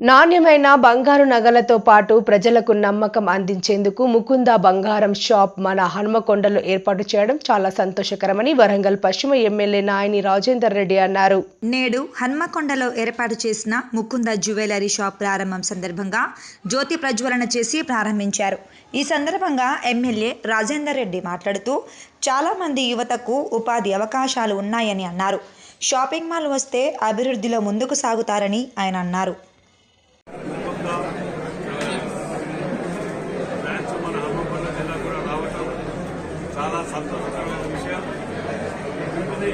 నాణ్యమైన బంగారు నగలతో పాటు ప్రజలకు నమ్మకం అందించేందుకు ముకుంద బంగారం షాప్ మన హనుమకొండలో ఏర్పాటు చేయడం చాలా సంతోషకరమని వరంగల్ పశ్చిమ ఎమ్మెల్యే నాయని రాజేందర్ రెడ్డి అన్నారు. నేడు హన్మకొండలో ఏర్పాటు చేసిన ముకుంద జ్యువెలరీ షాప్ ప్రారంభం సందర్భంగా జ్యోతి ప్రజ్వలన చేసి ప్రారంభించారు. ఈ సందర్భంగా ఎమ్మెల్యే రాజేందర్ రెడ్డి మాట్లాడుతూ చాలామంది యువతకు ఉపాధి అవకాశాలు ఉన్నాయని అన్నారు. షాపింగ్ మాల్ వస్తే అభివృద్ధిలో ముందుకు సాగుతారని ఆయన అన్నారు బ్రాంచ్ మన హన్మకొండ జిల్లా కూడా రావటం చాలా సంతోషకరమైన విషయం వీటిని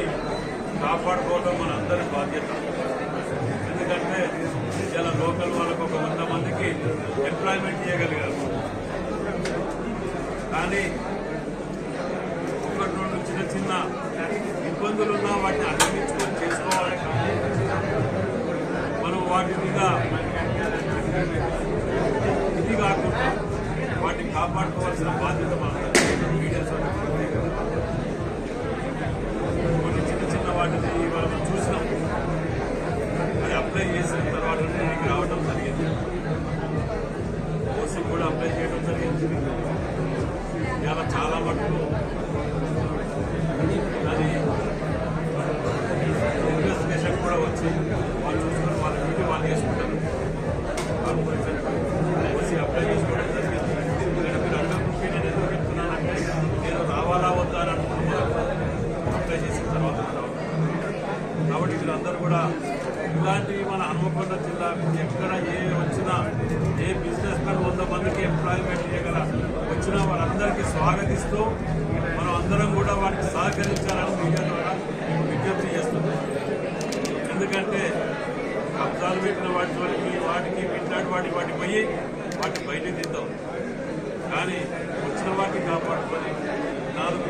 కాపాడుకోవడం మన అందరి బాధ్యత. ఎందుకంటే ఇలా లోకల్ వాళ్ళకు ఒక వంద మందికి ఎంప్లాయ్మెంట్ చేయగలిగారు. కానీ ఒకటి రెండు చిన్న చిన్న ఇబ్బందులు ఉన్నా వాటిని అధిగమించుకొని చేసుకోవాలి. కానీ మనం వాటి మీద ఇది కాకుండా వాటిని కాపాడుకోవాల్సిన బాధ్యత మనందరికీ మీడియా సోదరులకు ఇలా చాలా మటుకు అది ఇన్వెస్టిగేషన్ కూడా వచ్చి వాళ్ళు చూసుకొని వాళ్ళ డ్యూటీ వాళ్ళు చేసుకుంటారు. కార్పొరేషన్ వచ్చి అప్లై చేసుకోవడం జరిగింది. ఎందుకంటే మీరు అడ్డం నేను ఎందుకు చెప్తున్నానంటే నేను రావాలా వద్దా అని అనుకున్నాను అప్లై చేసిన తర్వాత కాబట్టి వీళ్ళందరూ కూడా ఇలాంటివి మన హనుమకొండ జిల్లా ఎక్కడ ఏ వచ్చినా ఏ బిజినెస్ మ్యాన్ వంద మందికి ఎంప్లాయ్మెంట్ చేయగల వచ్చినా వాళ్ళందరికీ చేస్తూ మనం అందరం కూడా వాటికి సహకరించాలని మీడియా ద్వారా విజ్ఞప్తి చేస్తున్నాం. ఎందుకంటే కబ్జాలు పెట్టిన వాటి వాటికి వాటికి ఇట్లాంటి వాటి వాటి పోయి వాటి బయట తిద్దాం కానీ వచ్చిన వాటిని కాపాడుకొని నాలుగు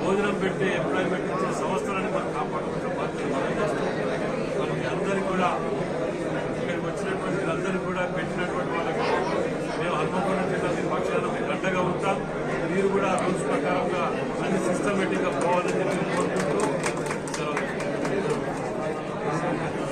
భోజనం పెట్టి ఎంప్లాయ్మెంట్ ఇచ్చే సంస్థ మనం కాపాడుకుంటే బాధ్యత మనం చేస్తాం మరి మీ అందరికీ కూడా ఇక్కడికి వచ్చినటువంటి వీళ్ళందరికీ కూడా పెట్టినటువంటి వాళ్ళకి మేము హనుమకొండ జిల్లా